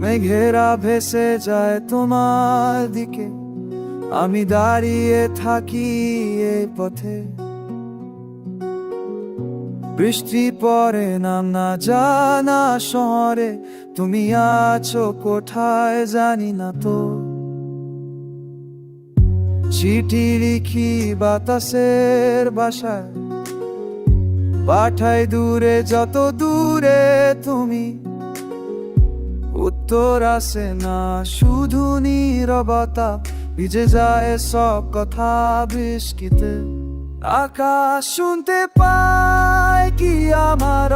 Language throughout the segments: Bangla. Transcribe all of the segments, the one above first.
মেঘেরা ভেসে যায় তোমার দিকে আমি দাঁড়িয়ে থাকি এই পথে বৃষ্টি পরে নাম না জানা শহরে, তুমি আছো কোথায় জানি না তো। চিঠি লিখি বাতাসের বাসায়, পাঠাই দূরে, যত দূরে তুমি। উত্তর আসে না, শুধু নীরবতা। ভিজে যায় সব কথা বৃষ্টিতে। আকাশ শুনতে পায় কি আমার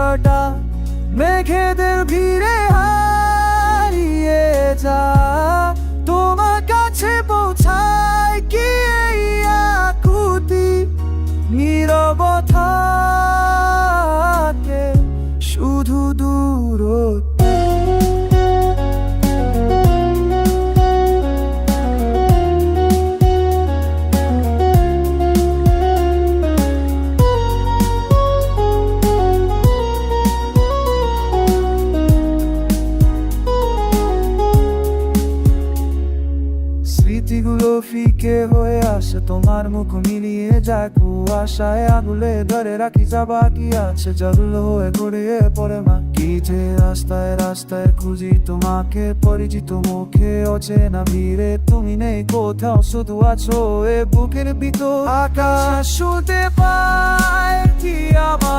মেঘেদের ভিড়ে হারিয়ে যা তোমার কাছে পৌঁছায় কি এই ফিকে হয়ে আসে? তোমার মুখ মিলিয়ে যায় কুয়াশায় আগুলে ধরে রাখি যা বাকি আছে। জল হয়ে গড়িয়ে পড়ে মা। কি যে রাস্তায় রাস্তায় খুঁজি তোমাকে, পরিচিত মুখে অচেনা ভিড়ে তুমি নেই কোথাও। শুধু আছো এ বুকের ভিতর আকাশ। শুনতে পায় কি আমার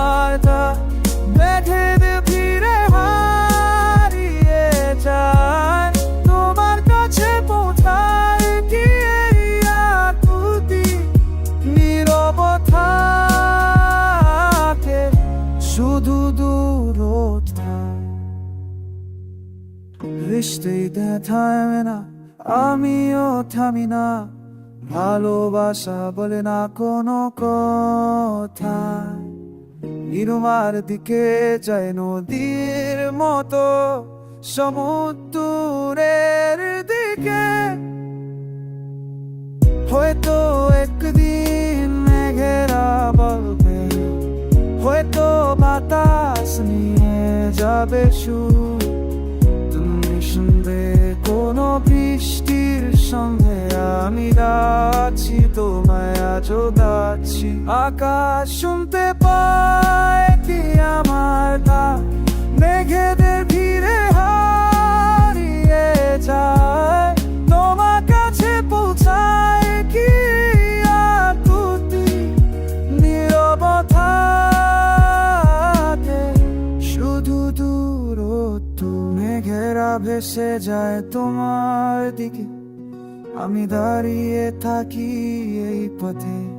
শুধু দূরতা থামে না আমিও থামি না ভালোবাসা বলে না কোনো কথা নিরুমার দিকে যায় নদীর মতো সমুদ্রের দিকে হয়তো একদিন নিয়ে যাবে সুর। তুমি শুনবে কোনো বৃষ্টির সঙ্গে। আমি গাছি তোমায় আজও যাচ্ছি আকাশ শুনতে পায় ভেসে যায় তোমার দিকে। আমি দাঁড়িয়ে থাকি এই পথে।